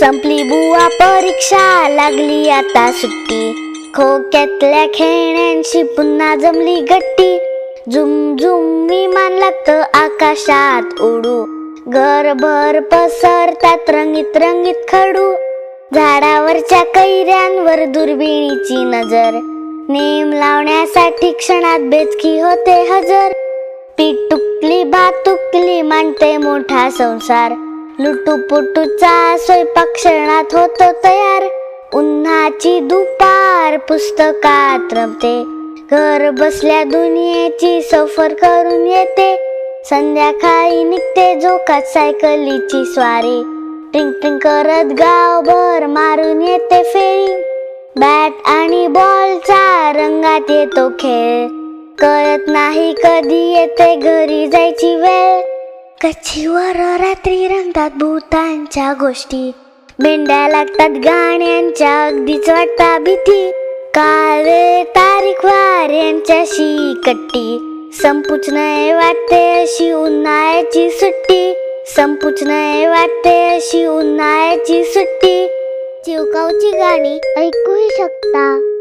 संपली बुवा परीक्षा लागली आता सुट्टी. खोक्यातल्या खेळण्यांशी पुन्हा जमली गट्टी. झुम झुम विमान लागतं आकाशात उडू. घरभर पसरतात रंगीत रंगीत खडू. झाडावरच्या कैऱ्यांवर दुर्बिणीची नजर. नेम लावण्यासाठी क्षणात बेचकी होते हजर. पीठ तुकली भात तुकली मांडते मोठा संसार. लुटूपुटूचा स्वयंपाक क्षणात होतो तयार. उन्हाची दुपार पुस्तकात रमते. घर बसल्या दुनियेची सफर करून येते. संध्याकाळी निघते जोकात सायकलीची स्वारी. टिंग टिंग करत गावभर मारून येते फेरी. बॅट आणि बॉलचा रंगात येतो खेळ. कळत नाही कधी येते घर कच्चीवर रात्री रंगतात भूतांच्या गोष्टी. मेंढ्या लागतात गाण्यांच्या अगदीच वाटता भीती. काळे तारीख वार यांच्याशी कट्टी. संपूच नाही वाटते अशी उन्हाळ्याची सुट्टी. संपूच नाही वाटते अशी उन्हाळ्याची सुट्टी. चिवकावची गाणी ऐकूही शकता.